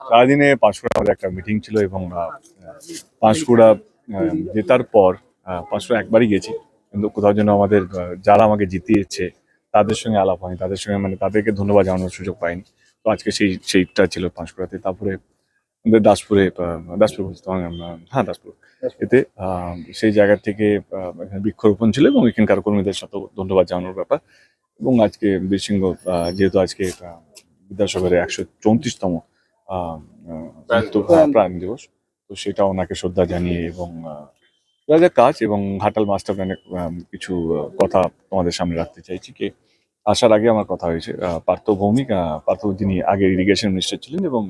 সারাদিনে পাঁশকুড়া আমাদের একটা মিটিং ছিল এবং পাঁশকুড়া জেতার পর পাঁশকুড়া একবারই গেছি। কিন্তু কোথাও যেন আমাদের যারা আমাকে জিতিয়েছে তাদের সঙ্গে আলাপ হয়নি তাদের সঙ্গে মানে তাদেরকে ধন্যবাদ জানানোর সুযোগ পাইনি। তো আজকে সেই সেইটা ছিল পাঁশকুড়াতে তারপরে আমাদের দাসপুরে দাসপুর বলছি তো, আহ, হ্যাঁ দাসপুর। এতে সেই জায়গা থেকে বৃক্ষরোপণ ছিল এবং এখানকার কর্মীদের সাথে ধন্যবাদ জানানোর ব্যাপার। এবং আজকে বীরসিংহ যেহেতু আজকে বিদ্যাসাগরের একশো চৌত্রিশতম প্রাণ দিবস। তো সেটা ওনাকে শ্রদ্ধা জানিয়ে এবং আহ, যা যা কাজ এবং ঘাটাল মাস্টার প্ল্যানের কিছু কথা তোমাদের সামনে রাখতে চাইছি কি আসার আগে আমার কথা হয়েছে পার্থ ভৌমিক পার্থ যিনি আগে ইরিগেশন মিনিস্টার ছিলেন এবং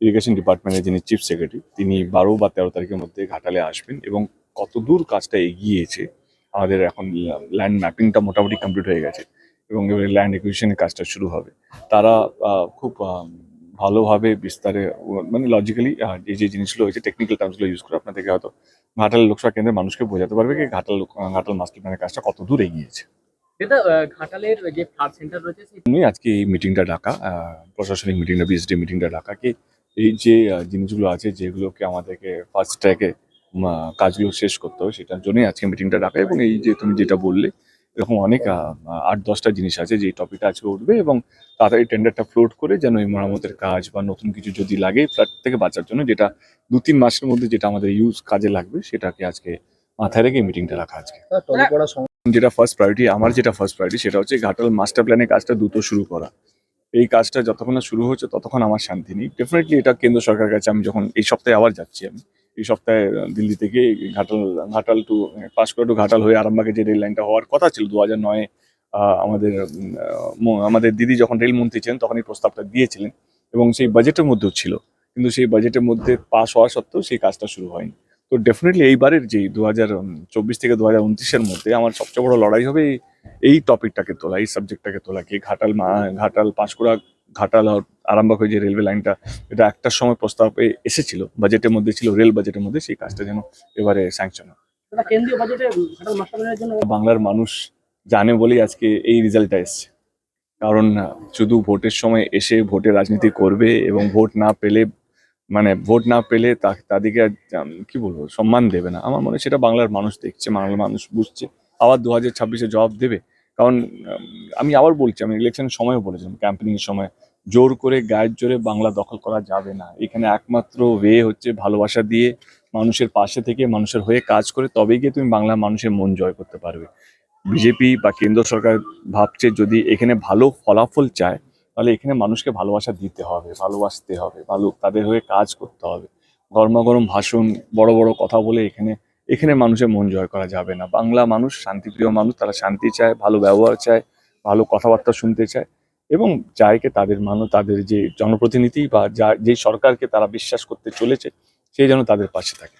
ইরিগেশন ডিপার্টমেন্টের যিনি চিফ সেক্রেটারি তিনি বারো বা তেরো তারিখের মধ্যে ঘাটালে আসবেন এবং কতদূর কাজটা এগিয়েছে আমাদের এখন ল্যান্ড ম্যাপিংটা মোটামুটি কমপ্লিট হয়ে গেছে। এবং এবারে ল্যান্ড একুইশনের কাজটা শুরু হবে। তারা খুব ভালোভাবে বিস্তারে মানে লজিক্যালি যে যে জিনিসগুলো হয়েছে টেকনিক্যাল টার্মসগুলো ইউজ করে আপনাদেরকে হয়তো ঘাটাল লোকসভা কেন্দ্রের মানুষকে বোঝাতে পারবে কি ঘাটাল ঘাটাল মাস্টার প্ল্যানের কাজটা কত দূর এগিয়েছে। ঘাটালের যে ফ্লাড সেন্টার রয়েছে আমি আজকে এই মিটিংটা ডাকা প্রশাসনিক মিটিংটা বিএসডি মিটিংটা ডাকা কি এই যে জিনিসগুলো আছে যেগুলোকে আমাদেরকে ফার্স্ট ট্র্যাকে কাজগুলো শেষ করতে হবে সেটার জন্যই আজকে মিটিংটা ডাকা। এবং এই যে তুমি যেটা বললে এরকম অনেক আট দশটা জিনিস আছে যে টপিকটা আজকে উঠবে এবং তাড়াতাড়ি টেন্ডারটা ফ্লোট করে যেন এই মেরামতের কাজ বা নতুন কিছু যদি লাগে ফ্ল্যাট থেকে বাঁচার জন্য যেটা দু তিন মাসের মধ্যে যেটা আমাদের ইউজ কাজে লাগবে সেটাকে আজকে মাথায় রেখে মিটিংটা রাখা আজকে। যেটা ফার্স্ট প্রায়োরিটি আমার যেটা ফার্স্ট প্রায়োরিটি সেটা হচ্ছে ঘাটাল মাস্টার প্ল্যানের কাজটা দ্রুত শুরু করা। এই কাজটা যতক্ষণ না শুরু হচ্ছে ততক্ষণ আমার শান্তি নেই। ডেফিনেটলি এটা কেন্দ্র সরকারের কাছে আমি যখন এই সপ্তাহে আবার যাচ্ছি আমি এই সপ্তাহে দিল্লি থেকে ঘাটাল ঘাটাল টু পাঁশকুড়া টু ঘাটাল হয়ে আরামবাগে যে রেল লাইনটা হওয়ার কথা ছিল দু হাজার নয়ে আমাদের আমাদের দিদি যখন রেলমন্ত্রী ছিলেন তখন এই প্রস্তাবটা দিয়েছিলেন এবং সেই বাজেটের মধ্যেও ছিল। কিন্তু সেই বাজেটের মধ্যে পাস হওয়া সত্ত্বেও সেই কাজটা শুরু হয়নি। তো ডেফিনেটলি এইবারের যেই দু হাজার চব্বিশ থেকে দু হাজার উনত্রিশের মধ্যে আমার সবচেয়ে বড় লড়াই হবে এই- এই টপিকটাকে তোলা, এই সাবজেক্টটাকে তোলা, কি ঘাটাল, মা- ঘাটাল পাঁশকুড়া ঘাটাল আর আরামবাগ হয়ে যে রেলওয়ে লাইনটা এটা একটার সময় প্রস্তাবে এসেছিল বাজেটের মধ্যে ছিল রেল বাজেটের মধ্যে সেই কাজটা যেন এবারে স্যাংশন হয়। বাংলার মানুষ জানে বলেই আজকে এই রেজাল্টটা এসছে। কারণ শুধু ভোটের সময় এসে ভোটে রাজনীতি করবে এবং ভোট না পেলে মানে ভোট না পেলে তা- তাদেরকে কি বলব সম্মান দেবে না। আমার মনে হয় সেটা বাংলার মানুষ দেখছে বাংলার মানুষ বুঝছে। আবার দু হাজার ছাব্বিশে জবাব দেবে। কারণ আমি আবার বলছি, আমি ইলেকশনের সময়ও বলেছিলাম ক্যাম্পেনিং এর সময়, জোর করে, গায়ের জোরে বাংলা দখল করা যাবে না। এখানে একমাত্র ওয়ে হচ্ছে ভালোবাসা দিয়ে মানুষের পাশে থেকে মানুষের হয়ে কাজ করে, তবেই গিয়ে তুমি বাংলার মানুষের মন জয় করতে পারবে। বিজেপি বা কেন্দ্র সরকার ভাবছে যদি এখানে ভালো ফলাফল চায়, তাহলে এখানে মানুষকে ভালোবাসা দিতে হবে, ভালোবাসতে হবে, ভালো তাদের হয়ে কাজ করতে হবে। গরমা গরম ভাষণ, বড় বড় কথা বলে এখানে এখানে মানুষের মন জয় করা যাবে না। বাংলা মানুষ শান্তিপ্রিয় মানুষ, তারা শান্তি চায়, ভালো ব্যবহার চায়, ভালো কথাবার্তা শুনতে চায় এবং যাইকে তাদের মানুষ তাদের যে জনপ্রতিনিধি বা যা, যেই সরকারকে তারা বিশ্বাস করতে চলেছে সেই যেন তাদের পাশে থাকে।